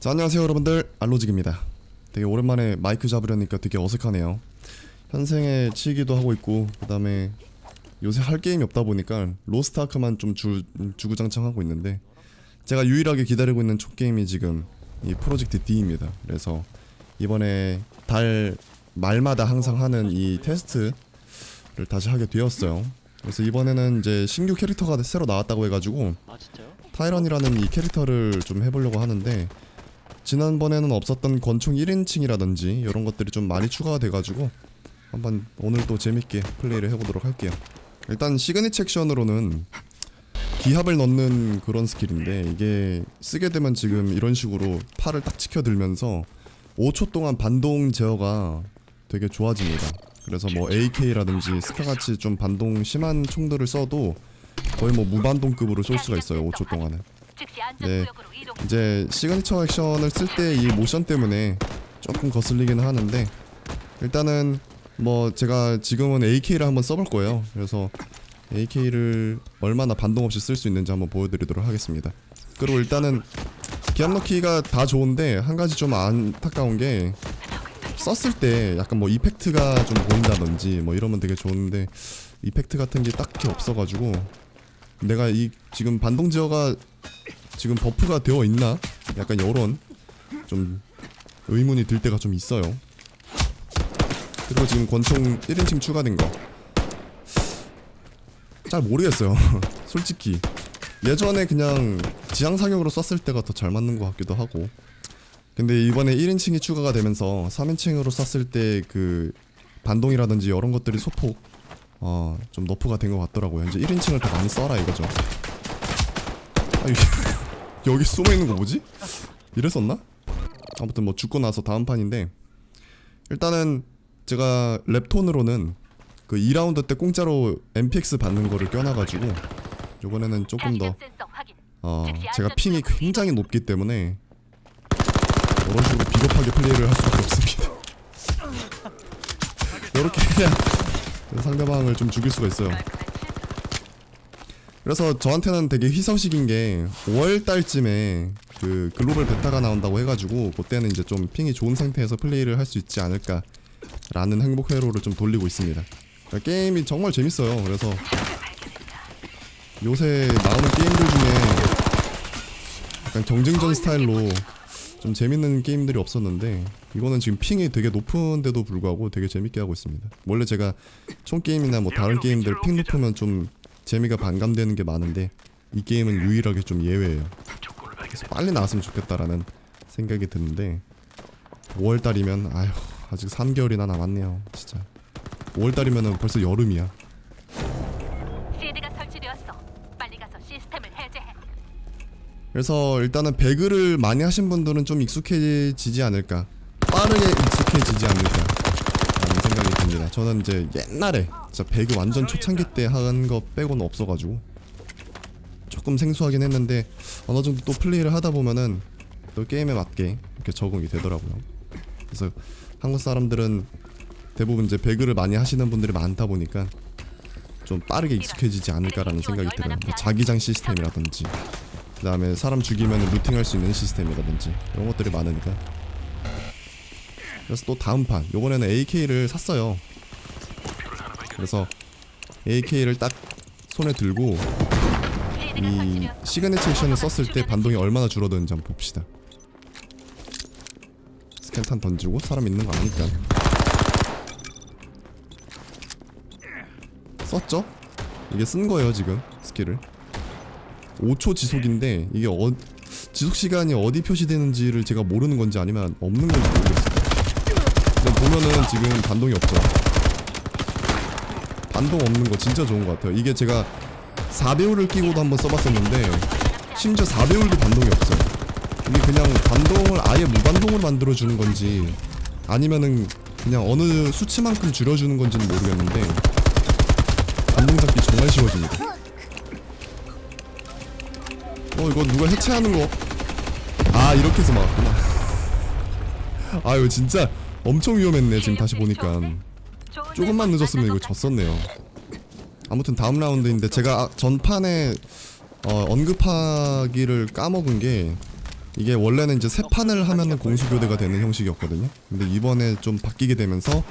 자 안녕하세요 여러분들. 알로직입니다. 되게 오랜만에 마이크 잡으려니까 되게 어색하네요. 현생에 치기도 하고 있고 그 다음에 요새 할 게임이 없다 보니까 로스트아크만 좀 주, 주구장창 하고 있는데 제가 유일하게 기다리고 있는 촉게임이 지금 이 프로젝트 D입니다. 그래서 이번에 달 말마다 항상 하는 이 테스트를 다시 하게 되었어요 그래서 이번에는 이제 신규 캐릭터가 새로 나왔다고 해가지고 아 진짜요? 타이런이라는 이 캐릭터를 좀 해보려고 하는데 지난번에는 없었던 권총 1인칭이라든지 이런 것들이 좀 많이 추가가 돼가지고 한번 오늘 또 재밌게 플레이를 해보도록 할게요 일단 시그니처 액션으로는 기합을 넣는 그런 스킬인데 이게 쓰게 되면 지금 이런 식으로 팔을 딱 치켜들면서 5초 동안 반동 제어가 되게 좋아집니다 그래서 뭐 AK라든지 스카같이 좀 반동 심한 총들을 써도 거의 뭐 무반동급으로 쏠 수가 있어요 5초 동안은 네. 이제 시그니처 액션을 쓸 때 이 모션 때문에 조금 거슬리기는 하는데 일단은 뭐 제가 지금은 AK를 한번 써볼 거예요. 그래서 AK를 얼마나 반동 없이 쓸 수 있는지 한번 보여드리도록 하겠습니다. 그리고 일단은 기압 넣기가 다 좋은데 한 가지 좀 안타까운 게 썼을 때 약간 뭐 이펙트가 좀 보인다든지 뭐 이러면 되게 좋은데 이펙트 같은 게 딱히 없어가지고 내가 이 지금 반동 제어가 지금 버프가 되어 있나? 약간 요런 좀 의문이 들 때가 좀 있어요. 그리고 지금 권총 1인칭 추가된 거. 잘 모르겠어요. 솔직히. 예전에 그냥 지향 사격으로 썼을 때가 더 잘 맞는 것 같기도 하고. 근데 이번에 1인칭이 추가가 되면서 3인칭으로 썼을 때 그 반동이라든지 이런 것들이 소폭 어, 좀 너프가 된 것 같더라고요. 이제 1인칭을 더 많이 써라 이거죠. 아, 이게 여기 숨어 있는 거 뭐지? 이랬었나? 아무튼 뭐 죽고 나서 다음 판인데 일단은 제가 랩톤으로는 그 2라운드 때 공짜로 MPX 받는 거를 껴놔가지고 요번에는 조금 더 어, 제가 핑이 굉장히 높기 때문에 이런 식으로 비겁하게 플레이를 할 수밖에 없습니다. 이렇게 해야 상대방을 좀 죽일 수가 있어요. 그래서 저한테는 되게 희소식인 게 5월 달쯤에 그 글로벌 베타가 나온다고 해가지고 그때는 이제 좀 핑이 좋은 상태에서 플레이를 할 수 있지 않을까 라는 행복 회로를 좀 돌리고 있습니다. 그러니까 게임이 정말 재밌어요. 그래서 요새 나오는 게임들 중에 약간 경쟁전 스타일로 좀 재밌는 게임들이 없었는데 이거는 지금 핑이 되게 높은데도 불구하고 되게 재밌게 하고 있습니다. 원래 제가 총 게임이나 뭐 다른 게임들 핑 높으면 좀 재미가 반감되는 게 많은데 이 게임은 유일하게 좀 예외예요. 빨리 나왔으면 좋겠다라는 생각이 드는데 5월 달이면 아휴 아직 3개월이나 남았네요. 진짜 5월 달이면은 벌써 여름이야. 그래서 일단은 배그를 많이 하신 분들은 좀 익숙해지지 않을까. 빠르게 익숙해지지 않을까. 라는 생각이 듭니다. 저는 이제 옛날에 진짜 배그 완전 초창기 때 한 거 빼고는 없어가지고 조금 생소하긴 했는데 어느 정도 또 플레이를 하다 보면은 또 게임에 맞게 이렇게 적응이 되더라고요. 그래서 한국 사람들은 대부분 이제 배그를 많이 하시는 분들이 많다 보니까 좀 빠르게 익숙해지지 않을까라는 생각이 들어요. 뭐 자기장 시스템이라든지 그 다음에 사람 죽이면 루팅할 수 있는 시스템이라든지 이런 것들이 많으니까. 그래서 또 다음 판. 요번에는 AK를 샀어요. 그래서 AK를 딱 손에 들고 이 시그니처 액션을 썼을 때 반동이 얼마나 줄어드는지 한번 봅시다. 스캔탄 던지고 사람 있는 거 아니까. 썼죠? 이게 쓴 거예요 지금 스킬을 5초 지속인데 이게 어, 지속 시간이 어디 표시되는지를 제가 모르는 건지 아니면 없는 건지 모르겠어요. 근데 보면은 지금 반동이 없죠. 반동 없는 거 진짜 좋은 것 같아요. 이게 제가 4배율을 끼고도 한번 써봤었는데 심지어 4배율도 반동이 없어요. 이게 그냥 반동을 아예 무반동으로 만들어주는 건지 아니면은 그냥 어느 수치만큼 줄여주는 건지는 모르겠는데 반동 잡기 정말 쉬워집니다. 어 이거 누가 해체하는 거? 아 이렇게 해서 막았구나. 아 이거 진짜 엄청 위험했네 지금 다시 보니까 조금만 늦었으면 이거 졌었네요. 아무튼 다음 라운드인데 제가 아- 전판에 어, 언급하기를 까먹은 게 이게 원래는 이제 세 판을 하면은 공수 교대가 되는 형식이었거든요. 근데 이번에 좀 바뀌게 되면서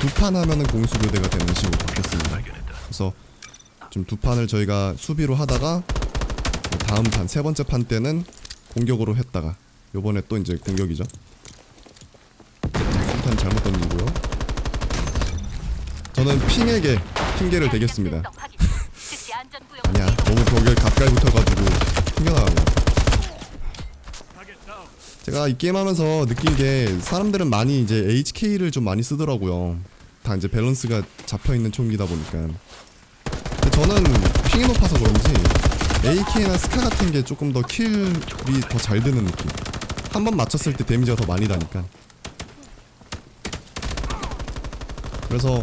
두 판 하면은 공수 교대가 되는 식으로 바뀌었습니다. 그래서 좀 두 판을 저희가 수비로 하다가 다음 판 세 번째 판 때는 공격으로 했다가 요번에 또 이제 공격이죠. 수탄 잘못 던지고요. 저는 핑에게 핑계를 대겠습니다. 아니야 너무 벽에 가까이 붙어가지고 튕겨나가고 제가 이 게임 하면서 느낀 게 사람들은 많이 이제 HK를 좀 많이 쓰더라고요 다 이제 밸런스가 잡혀 있는 총기다 보니까 근데 저는 핑이 높아서 그런지 AK나 스카 같은 게 조금 더 킬이 더잘 드는 느낌. 한 번 맞췄을 때 데미지가 더 많이 나니까. 그래서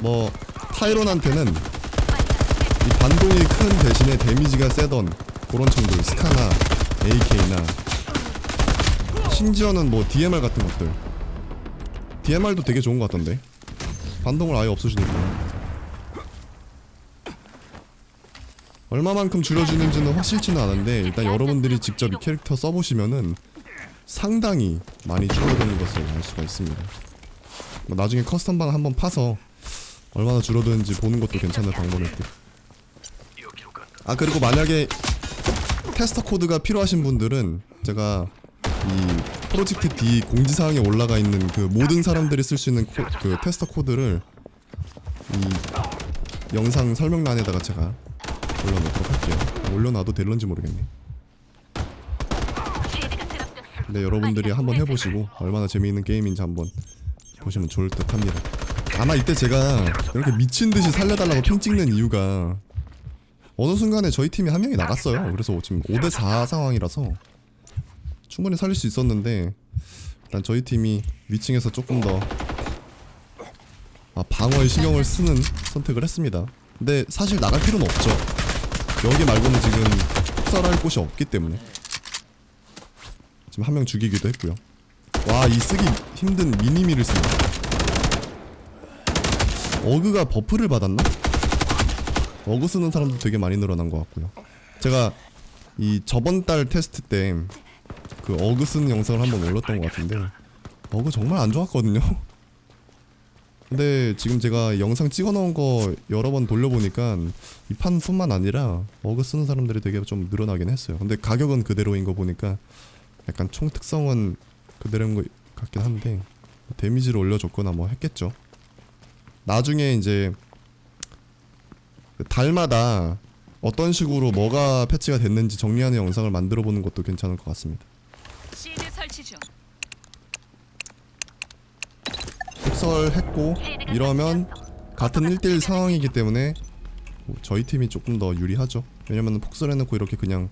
뭐 타이론한테는 이 반동이 큰 대신에 데미지가 세던 그런 총들 스카나 AK나 심지어는 뭐 DMR 같은 것들. DMR도 되게 좋은 것 같던데. 반동을 아예 없애주니까 얼마만큼 줄여주는지는 확실치는 않은데 일단 여러분들이 직접 이 캐릭터 써보시면은 상당히 많이 줄어드는 것을 알 수가 있습니다 뭐 나중에 커스텀방 한번 파서 얼마나 줄어드는지 보는 것도 괜찮은 방법일 듯. 아 그리고 만약에 테스터 코드가 필요하신 분들은 제가 이 프로젝트 D 공지사항에 올라가 있는 그 모든 사람들이 쓸 수 있는 코, 그 테스터 코드를 이 영상 설명란에다가 제가 올려놓도록 할게요. 올려놔도 될런지 모르겠네. 근데 여러분들이 한번 해보시고 얼마나 재미있는 게임인지 한번 보시면 좋을 듯 합니다. 아마 이때 제가 이렇게 미친 듯이 살려달라고 핑 찍는 이유가 어느 순간에 저희 팀이 한 명이 나갔어요. 그래서 지금 5대4 상황이라서 충분히 살릴 수 있었는데 일단 저희 팀이 위층에서 조금 더 아, 방어에 신경을 쓰는 선택을 했습니다. 근데 사실 나갈 필요는 없죠. 여기 말고는 지금 폭살할 곳이 없기 때문에 지금 한 명 죽이기도 했고요. 와, 이 쓰기 힘든 미니미를 씁니다. 어그가 버프를 받았나? 어그 쓰는 사람도 되게 많이 늘어난 것 같고요. 제가 이 저번 달 테스트 때 그 어그 쓰는 영상을 한번 올렸던 것 같은데 어그 정말 안 좋았거든요. 근데 지금 제가 영상 찍어 놓은 거 여러 번 돌려보니까 이 판뿐만 아니라 어그 쓰는 사람들이 되게 좀 늘어나긴 했어요. 근데 가격은 그대로인 거 보니까 약간 총 특성은 그대로인 것 같긴 한데 데미지를 올려줬거나 뭐 했겠죠. 나중에 이제 그 달마다 어떤 식으로 뭐가 패치가 됐는지 정리하는 영상을 만들어 보는 것도 괜찮을 것 같습니다. 시드 설치 중. 흡설했고 이러면 같은 1대1 상황이기 때문에 뭐 저희 팀이 조금 더 유리하죠. 왜냐면 폭설해놓고 이렇게 그냥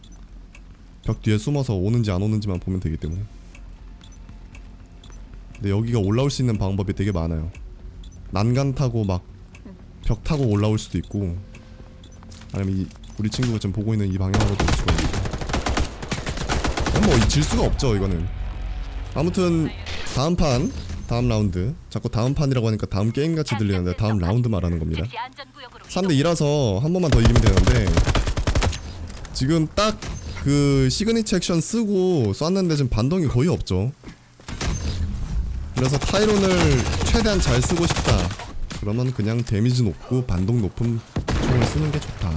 벽 뒤에 숨어서 오는지 안 오는지만 보면 되기 때문에. 근데 여기가 올라올 수 있는 방법이 되게 많아요. 난간 타고 막 벽 타고 올라올 수도 있고 아니면 이 우리 친구가 지금 보고 있는 이 방향으로도 올 수가 있고 뭐질 수가 없죠 이거는 아무튼 다음 판 다음 라운드 자꾸 다음 판이라고 하니까 다음 게임 같이 들리는데 다음 라운드 말하는 겁니다 즉시 안전구역으로 3대 2라서 한 번만 더 이기면 되는데 지금 딱 그 시그니처 액션 쓰고 쐈는데 지금 반동이 거의 없죠 그래서 타이론을 최대한 잘 쓰고 싶다 그러면 그냥 데미지 높고 반동 높은 총을 쓰는 게 좋다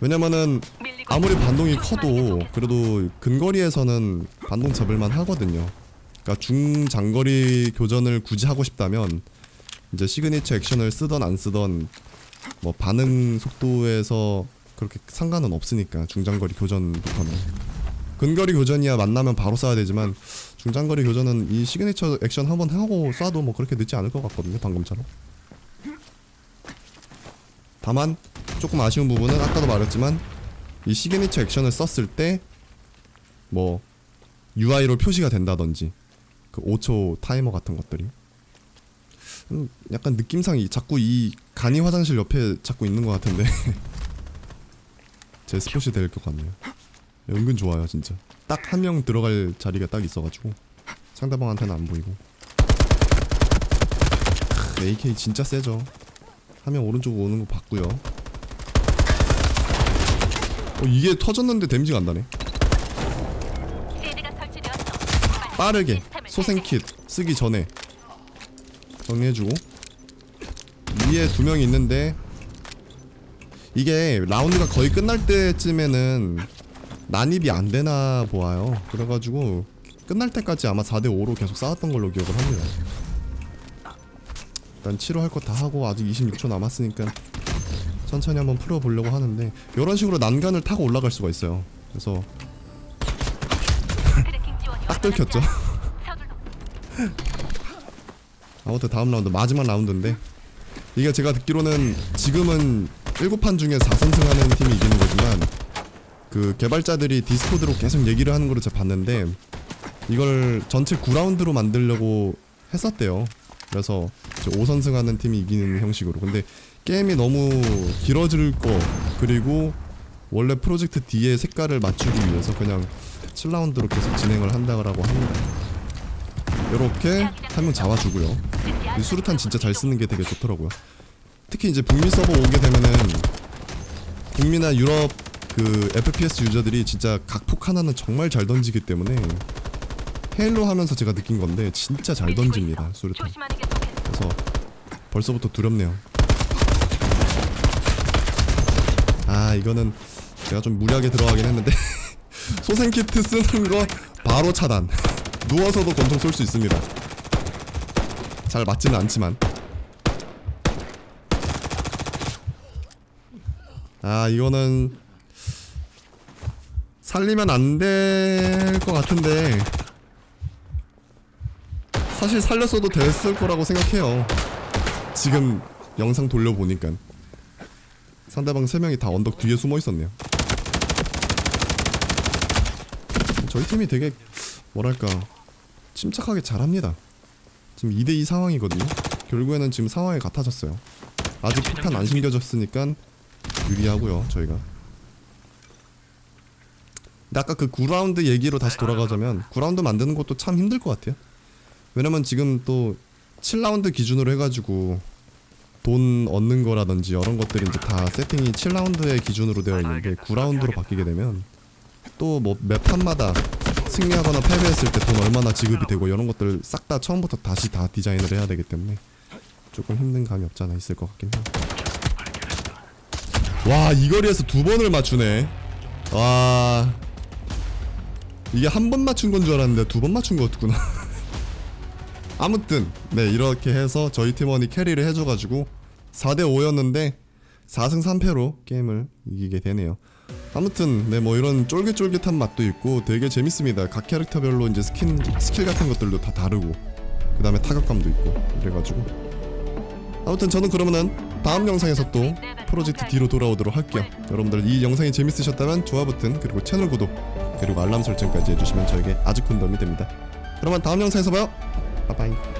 왜냐면은 아무리 반동이 커도. 그래도 근거리에서는 반동 잡을만 하거든요. 그러니까 중장거리 교전을 굳이 하고 싶다면 이제 시그니처 액션을 쓰던 안 쓰던 뭐 반응 속도에서 그렇게 상관은 없으니까 중장거리 교전부터는. 근거리 교전이야 만나면 바로 쏴야 되지만 중장거리 교전은 이 시그니처 액션 한번 하고 쏴도 뭐 그렇게 늦지 않을 것 같거든요 방금처럼. 다만 조금 아쉬운 부분은 아까도 말했지만 이 시그니처 액션을 썼을 때 뭐 UI로 표시가 된다든지 그 5초 타이머 같은 것들이? 음, 약간 느낌상 이 자꾸 이 간이 화장실 옆에 자꾸 있는 것 같은데. 제 스포시 될 것 같네요. 은근 좋아요 진짜. 딱 한 명 들어갈 자리가 딱 있어가지고 상대방한테는 안 보이고. 크, AK 진짜 세죠. 화면 오른쪽으로 오는 거 봤고요. 어 이게 터졌는데 데미지가 안 나네. 빠르게 소생킷 쓰기 전에 정리해주고 위에 두 명 있는데 이게 라운드가 거의 끝날 때쯤에는 난입이 안 되나 보아요. 그래가지고 끝날 때까지 아마 4대 5로 계속 싸웠던 걸로 기억을 합니다. 일단 치료할 거 다 하고 아직 26초 남았으니까 천천히 한번 풀어보려고 하는데 이런 식으로 난간을 타고 올라갈 수가 있어요. 그래서 딱 들켰죠. 아무튼 다음 라운드 마지막 라운드인데 이게 제가 듣기로는 지금은 7판 중에 4선승하는 팀이 이기는 거지만 그 개발자들이 디스코드로 계속 얘기를 하는 거를 제가 봤는데 이걸 전체 9라운드로 만들려고 했었대요. 그래서 이제 5선승하는 팀이 이기는 형식으로. 근데 게임이 너무 길어질 거 그리고 원래 프로젝트 D의 색깔을 맞추기 위해서 그냥 7라운드로 계속 진행을 한다고 합니다 이렇게 한 명 잡아주고요. 이 수류탄 진짜 잘 쓰는 게 되게 좋더라고요. 특히 이제 북미 서버 오게 되면은 북미나 유럽 그 FPS 유저들이 진짜 각폭 하나는 정말 잘 던지기 때문에 헤일로 하면서 제가 느낀 건데 진짜 잘 던집니다. 수류탄. 그래서 벌써부터 두렵네요. 아 이거는 제가 좀 무리하게 들어가긴 했는데 소생 키트 쓰는 거 바로 차단. 누워서도 권총 쏠 수 있습니다. 잘 맞지는 않지만. 아 이거는 살리면 안 될 것 같은데 사실 살렸어도 됐을 거라고 생각해요. 지금 영상 돌려보니까 상대방 3명이 다 언덕 뒤에 숨어 있었네요. 저희 팀이 되게 뭐랄까 침착하게 잘합니다. 지금 2대2 상황이거든요. 결국에는 지금 상황이 같아졌어요. 아직 폭탄 안 심겨졌으니까 유리하고요, 저희가. 근데 아까 그 9라운드 얘기로 다시 돌아가자면 9라운드 만드는 것도 참 힘들 것 같아요. 왜냐면 지금 또 7라운드 기준으로 해가지고 돈 얻는 거라든지 이런 것들이 이제 다 세팅이 7라운드의 기준으로 되어 있는데 9라운드로 바뀌게 되면 또 뭐 몇 판마다 승리하거나 패배했을 때 돈 얼마나 지급이 되고 이런 것들 싹다 처음부터 다시 다 디자인을 해야 되기 때문에 조금 힘든 감이 없잖아 있을 것 같긴 해요. 와, 이 거리에서 두 번을 맞추네. 와. 이게 한 번 맞춘 건 줄 알았는데 두 번 맞춘 거였구나. 아무튼 네 이렇게 해서 저희 팀원이 캐리를 해줘가지고 4대 5였는데 4승 3패로 게임을 이기게 되네요. 아무튼 네 뭐 이런 쫄깃쫄깃한 맛도 있고 되게 재밌습니다. 각 캐릭터별로 이제 스킨 스킬 같은 것들도 다 다르고 그 다음에 타격감도 있고 그래가지고 아무튼 저는 그러면은 다음 영상에서 또 프로젝트 D로 돌아오도록 할게요. 여러분들 이 영상이 재밌으셨다면 좋아 버튼 그리고 채널 구독 그리고 알람 설정까지 해주시면 저에게 아주 큰 도움이 됩니다. 그러면 다음 영상에서 봐요. 바이바이.